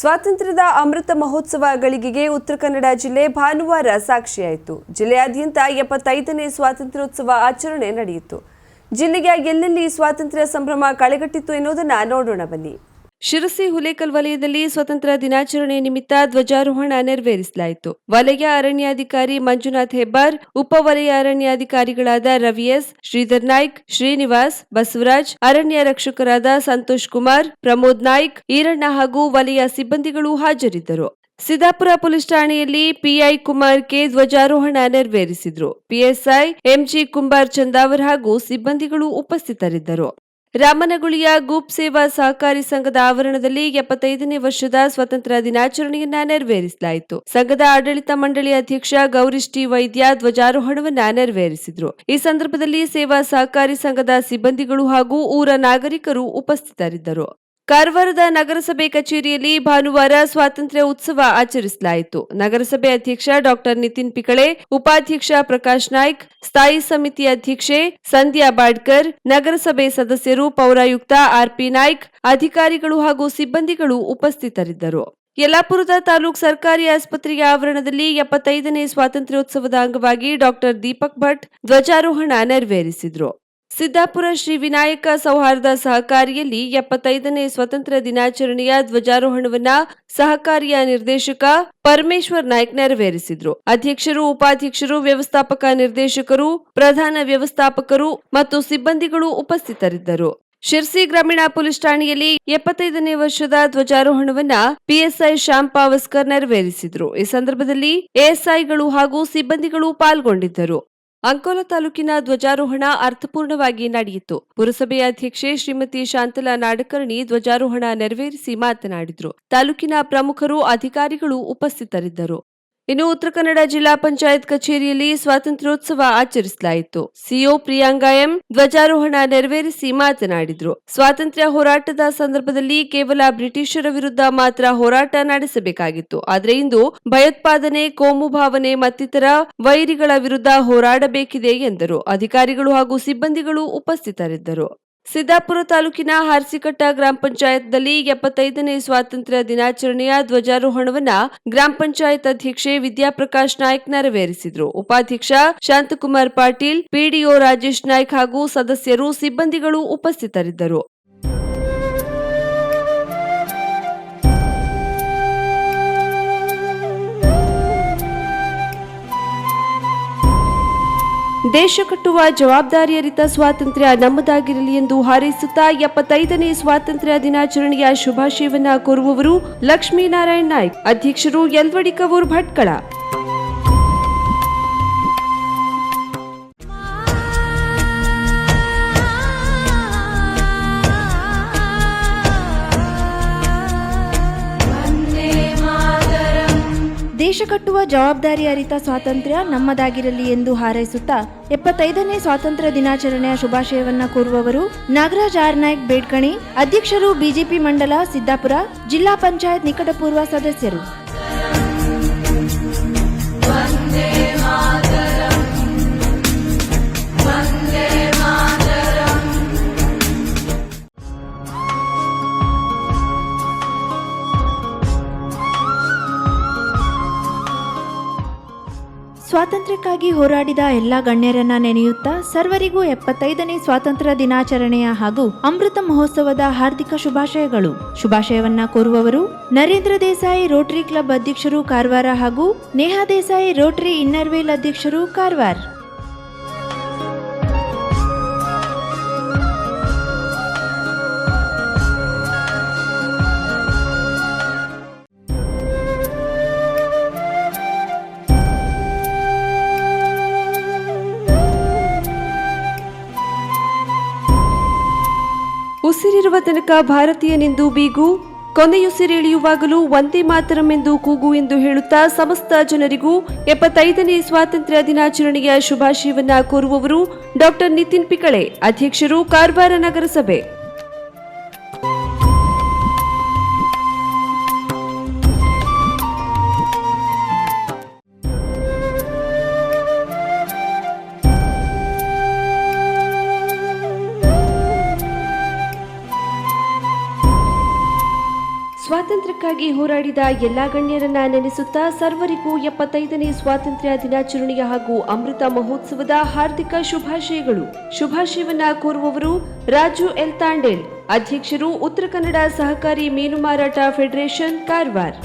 ಸ್ವಾತಂತ್ರ್ಯದ ಅಮೃತ ಮಹೋತ್ಸವ ಗಳಿಗೆಗೆ ಉತ್ತರ ಕನ್ನಡ ಜಿಲ್ಲೆ ಭಾನುವಾರ ಸಾಕ್ಷಿಯಾಯಿತು. ಜಿಲ್ಲೆಯಾದ್ಯಂತ ಎಪ್ಪತ್ತೈದನೇ ಸ್ವಾತಂತ್ರ್ಯೋತ್ಸವ ಆಚರಣೆ ನಡೆಯಿತು. ಜಿಲ್ಲೆಯ ಎಲ್ಲೆಲ್ಲಿ ಸ್ವಾತಂತ್ರ್ಯ ಸಂಭ್ರಮ ಕಳೆಗಟ್ಟಿತ್ತು ಎನ್ನುವುದನ್ನು ನೋಡೋಣ ಬನ್ನಿ. ಶಿರಸಿ ಹುಲೇಕಲ್ ವಲಯದಲ್ಲಿ ಸ್ವತಂತ್ರ ದಿನಾಚರಣೆ ನಿಮಿತ್ತ ಧ್ವಜಾರೋಹಣ ನೆರವೇರಿಸಲಾಯಿತು. ವಲಯ ಅರಣ್ಯಾಧಿಕಾರಿ ಮಂಜುನಾಥ್ ಹೆಬ್ಬಾರ್ ಉಪವಲಯ ಅರಣ್ಯಾಧಿಕಾರಿಗಳಾದ ರವಿ ಎಸ್, ಶ್ರೀಧರ್ ನಾಯ್ಕ್, ಶ್ರೀನಿವಾಸ್, ಬಸವರಾಜ್, ಅರಣ್ಯ ರಕ್ಷಕರಾದ ಸಂತೋಷ್ ಕುಮಾರ್, ಪ್ರಮೋದ್ ನಾಯ್ಕ್, ಈರಣ್ಣ ಹಾಗೂ ವಲಯ ಸಿಬ್ಬಂದಿಗಳು ಹಾಜರಿದ್ದರು. ಸಿದ್ದಾಪುರ ಪೊಲೀಸ್ ಠಾಣೆಯಲ್ಲಿ ಪಿಐ ಕುಮಾರ್ ಕೆ ಧ್ವಜಾರೋಹಣ ನೆರವೇರಿಸಿದ್ರು. ಪಿಎಸ್ಐ ಎಂಜಿ ಕುಂಬಾರ್ ಚಂದಾವರ್ ಹಾಗೂ ಸಿಬ್ಬಂದಿಗಳು ಉಪಸ್ಥಿತರಿದ್ದರು. ರಾಮನಗುಳಿಯ ಗೂಪ್ ಸೇವಾ ಸಹಕಾರಿ ಸಂಘದ ಆವರಣದಲ್ಲಿ ಎಪ್ಪತ್ತೈದನೇ ವರ್ಷದ ಸ್ವತಂತ್ರ ದಿನಾಚರಣೆಯನ್ನ ನೆರವೇರಿಸಲಾಯಿತು. ಸಂಘದ ಆಡಳಿತ ಮಂಡಳಿ ಅಧ್ಯಕ್ಷ ಗೌರೀಶ್ ವೈದ್ಯ ಧ್ವಜಾರೋಹಣವನ್ನ ನೆರವೇರಿಸಿದ್ರು. ಈ ಸಂದರ್ಭದಲ್ಲಿ ಸೇವಾ ಸಹಕಾರಿ ಸಂಘದ ಸಿಬ್ಬಂದಿಗಳು ಹಾಗೂ ಊರ ನಾಗರಿಕರು ಉಪಸ್ಥಿತರಿದ್ದರು. ಕಾರವಾರದ ನಗರಸಭೆ ಕಚೇರಿಯಲ್ಲಿ ಭಾನುವಾರ ಸ್ವಾತಂತ್ರ್ಯ ಉತ್ಸವ ಆಚರಿಸಲಾಯಿತು. ನಗರಸಭೆ ಅಧ್ಯಕ್ಷ ಡಾಕ್ಟರ್ ನಿತಿನ್ ಪಿಕಳೆ, ಉಪಾಧ್ಯಕ್ಷ ಪ್ರಕಾಶ್ ನಾಯ್ಕ್, ಸ್ಥಾಯಿ ಸಮಿತಿ ಅಧ್ಯಕ್ಷೆ ಸಂಧ್ಯಾ ಬಾಡ್ಕರ್, ನಗರಸಭೆ ಸದಸ್ಯರು ಪೌರಾಯುಕ್ತ ಆರ್ಪಿ ನಾಯ್ಕ್, ಅಧಿಕಾರಿಗಳು ಹಾಗೂ ಸಿಬ್ಬಂದಿಗಳು ಉಪಸ್ಥಿತರಿದ್ದರು. ಯಲ್ಲಾಪುರದ ತಾಲೂಕ್ ಸರ್ಕಾರಿ ಆಸ್ಪತ್ರೆಯ ಆವರಣದಲ್ಲಿ ಎಪ್ಪತ್ತೈದನೇ ಸ್ವಾತಂತ್ರ್ಯೋತ್ಸವದ ಅಂಗವಾಗಿ ಡಾಕ್ಟರ್ ದೀಪಕ್ ಭಟ್ ಧ್ವಜಾರೋಹಣ ನೆರವೇರಿಸಿದ್ರು. ಸಿದ್ದಾಪುರ ಶ್ರೀ ವಿನಾಯಕ ಸೌಹಾರ್ದ ಸಹಕಾರಿಯಲ್ಲಿ ಎಪ್ಪತ್ತೈದನೇ ಸ್ವತಂತ್ರ ದಿನಾಚರಣೆಯ ಧ್ವಜಾರೋಹಣವನ್ನ ಸಹಕಾರಿಯ ನಿರ್ದೇಶಕ ಪರಮೇಶ್ವರ್ ನಾಯ್ಕ್ ನೆರವೇರಿಸಿದ್ರು. ಅಧ್ಯಕ್ಷರು, ಉಪಾಧ್ಯಕ್ಷರು, ವ್ಯವಸ್ಥಾಪಕ ನಿರ್ದೇಶಕರು, ಪ್ರಧಾನ ವ್ಯವಸ್ಥಾಪಕರು ಮತ್ತು ಸಿಬ್ಬಂದಿಗಳು ಉಪಸ್ಥಿತರಿದ್ದರು. ಶಿರ್ಸಿ ಗ್ರಾಮೀಣ ಪೊಲೀಸ್ ಠಾಣೆಯಲ್ಲಿ ಎಪ್ಪತ್ತೈದನೇ ವರ್ಷದ ಧ್ವಜಾರೋಹಣವನ್ನ ಪಿಎಸ್ಐ ಶ್ಯಾಮ್ ಪಾವಸ್ಕರ್ ನೆರವೇರಿಸಿದ್ರು. ಈ ಸಂದರ್ಭದಲ್ಲಿ ಎಎಸ್ಐಗಳು ಹಾಗೂ ಸಿಬ್ಬಂದಿಗಳು ಪಾಲ್ಗೊಂಡಿದ್ದರು. ಅಂಕೋಲ ತಾಲೂಕಿನ ಧ್ವಜಾರೋಹಣ ಅರ್ಥಪೂರ್ಣವಾಗಿ ನಡೆಯಿತು. ಪುರಸಭೆಯ ಅಧ್ಯಕ್ಷೆ ಶ್ರೀಮತಿ ಶಾಂತಲಾ ನಾಡಕರ್ಣಿ ಧ್ವಜಾರೋಹಣ ನೆರವೇರಿಸಿ ಮಾತನಾಡಿದರು. ತಾಲೂಕಿನ ಪ್ರಮುಖರು ಅಧಿಕಾರಿಗಳು ಉಪಸ್ಥಿತರಿದ್ದರು. ಇನ್ನು ಉತ್ತರ ಕನ್ನಡ ಜಿಲ್ಲಾ ಪಂಚಾಯತ್ ಕಚೇರಿಯಲ್ಲಿ ಸ್ವಾತಂತ್ರ್ಯೋತ್ಸವ ಆಚರಿಸಲಾಯಿತು. ಸಿಒ ಪ್ರಿಯಾಂಗಾ ಎಂ ಧ್ವಜಾರೋಹಣ ನೆರವೇರಿಸಿ ಮಾತನಾಡಿದ್ರು. ಸ್ವಾತಂತ್ರ್ಯ ಹೋರಾಟದ ಸಂದರ್ಭದಲ್ಲಿ ಕೇವಲ ಬ್ರಿಟಿಷರ ವಿರುದ್ಧ ಮಾತ್ರ ಹೋರಾಟ ನಡೆಸಬೇಕಾಗಿತ್ತು. ಆದರೆ ಇಂದು ಭಯೋತ್ಪಾದನೆ, ಕೋಮು ಭಾವನೆ ಮತ್ತಿತರ ವೈರಿಗಳ ವಿರುದ್ಧ ಹೋರಾಡಬೇಕಿದೆ ಎಂದರು. ಅಧಿಕಾರಿಗಳು ಹಾಗೂ ಸಿಬ್ಬಂದಿಗಳು ಉಪಸ್ಥಿತರಿದ್ದರು. ಸಿದ್ದಾಪುರ ತಾಲೂಕಿನ ಹಾರ್ಸಿಕಟ್ಟ ಗ್ರಾಮ ಪಂಚಾಯತ್ನಲ್ಲಿ ಎಪ್ಪತ್ತೈದನೇ ಸ್ವಾತಂತ್ರ್ಯ ದಿನಾಚರಣೆಯ ಧ್ವಜಾರೋಹಣವನ್ನ ಗ್ರಾಮ ಪಂಚಾಯತ್ ಅಧ್ಯಕ್ಷೆ ವಿದ್ಯಾಪ್ರಕಾಶ್ ನಾಯ್ಕ್ ನೆರವೇರಿಸಿದರು. ಉಪಾಧ್ಯಕ್ಷ ಶಾಂತಕುಮಾರ್ ಪಾಟೀಲ್, ಪಿಡಿಒ ರಾಜೇಶ್ ನಾಯ್ಕ್ ಹಾಗೂ ಸದಸ್ಯರು, ಸಿಬ್ಬಂದಿಗಳು ಉಪಸ್ಥಿತರಿದ್ದರು. ದೇಶ ಕಟ್ಟುವ ಜವಾಬ್ದಾರಿಯರಿತ ಸ್ವಾತಂತ್ರ್ಯ ನಮ್ಮದಾಗಿರಲಿ ಎಂದು ಹಾರೈಸುತ್ತಾ ಎಪ್ಪತ್ತೈದನೇ ಸ್ವಾತಂತ್ರ್ಯ ದಿನಾಚರಣೆಯ ಶುಭಾಶಯವನ್ನ ಕೋರುವವರು ಲಕ್ಷ್ಮೀನಾರಾಯಣ್ ನಾಯ್ಕ್, ಅಧ್ಯಕ್ಷರು ಯಲ್ವಡಿ ಕವೂರ್ ಭಟ್ಕಳ. ದೇಶ ಕಟ್ಟುವ ಜವಾಬ್ದಾರಿ ಅರಿತ ಸ್ವಾತಂತ್ರ್ಯ ನಮ್ಮದಾಗಿರಲಿ ಎಂದು ಹಾರೈಸುತ್ತಾ ಎಪ್ಪತ್ತೈದನೇ ಸ್ವಾತಂತ್ರ್ಯ ದಿನಾಚರಣೆಯ ಶುಭಾಶಯವನ್ನ ಕೋರುವವರು ನಾಗರಾಜ್ ಆರ್ ನಾಯ್ಕ್ ಬೇಡ್ಕಣಿ, ಅಧ್ಯಕ್ಷರು ಬಿಜೆಪಿ ಮಂಡಲ ಸಿದ್ದಾಪುರ, ಜಿಲ್ಲಾ ಪಂಚಾಯತ್ ನಿಕಟಪೂರ್ವ ಸದಸ್ಯರು. ಸ್ವಾತಂತ್ರ್ಯಕ್ಕಾಗಿ ಹೋರಾಡಿದ ಎಲ್ಲ ಗಣ್ಯರನ್ನ ನೆನೆಯುತ್ತಾ ಸರ್ವರಿಗೂ ಎಪ್ಪತ್ತೈದನೇ ಸ್ವಾತಂತ್ರ್ಯ ದಿನಾಚರಣೆಯ ಹಾಗೂ ಅಮೃತ ಮಹೋತ್ಸವದ ಹಾರ್ದಿಕ ಶುಭಾಶಯಗಳು. ಶುಭಾಶಯವನ್ನ ಕೋರುವವರು ನರೇಂದ್ರ ದೇಸಾಯಿ ರೋಟರಿ ಕ್ಲಬ್ ಅಧ್ಯಕ್ಷರು ಕಾರವಾರ ಹಾಗೂ ನೇಹಾ ದೇಸಾಯಿ ರೋಟರಿ ಇನ್ನರ್ವೇಲ್ ಅಧ್ಯಕ್ಷರು ಕಾರವಾರ. ಉಸಿರಿರುವ ತನಕ ಭಾರತೀಯನೆಂದು ಬೀಗು, ಕೊನೆಯುಸಿರೆಳೆಯುವಾಗಲೂ ಒಂದೇ ಎಂದು ಕೂಗು ಎಂದು ಹೇಳುತ್ತಾ ಸಮಸ್ತ ಜನರಿಗೂ ಎಪ್ಪತ್ತೈದನೇ ಸ್ವಾತಂತ್ರ್ಯ ದಿನಾಚರಣೆಯ ಶುಭಾಶಯವನ್ನ ಕೋರುವವರು ಡಾಕ್ಟರ್ ನಿತಿನ್ ಪಿಕಳೆ, ಅಧ್ಯಕ್ಷರು ಕಾರವಾರ ನಗರಸಭೆ. ಸ್ವಾತಂತ್ರ್ಯಕ್ಕಾಗಿ ಹೋರಾಡಿದ ಎಲ್ಲಾ ಗಣ್ಯರನ್ನ ನೆನೆಸುತ್ತಾ ಸರ್ವರಿಗೂ ಎಪ್ಪತ್ತೈದನೇ ಸ್ವಾತಂತ್ರ್ಯ ದಿನಾಚರಣೆಯ ಹಾಗೂ ಅಮೃತ ಮಹೋತ್ಸವದ ಹಾರ್ದಿಕ ಶುಭಾಶಯಗಳು. ಶುಭಾಶಯವನ್ನ ಕೋರುವವರು ರಾಜು ಎಲ್ ತಾಂಡೇಲ್, ಅಧ್ಯಕ್ಷರು ಉತ್ತರ ಕನ್ನಡ ಸಹಕಾರಿ ಮೀನು ಮಾರಾಟ ಫೆಡರೇಷನ್ ಕಾರವಾರ್.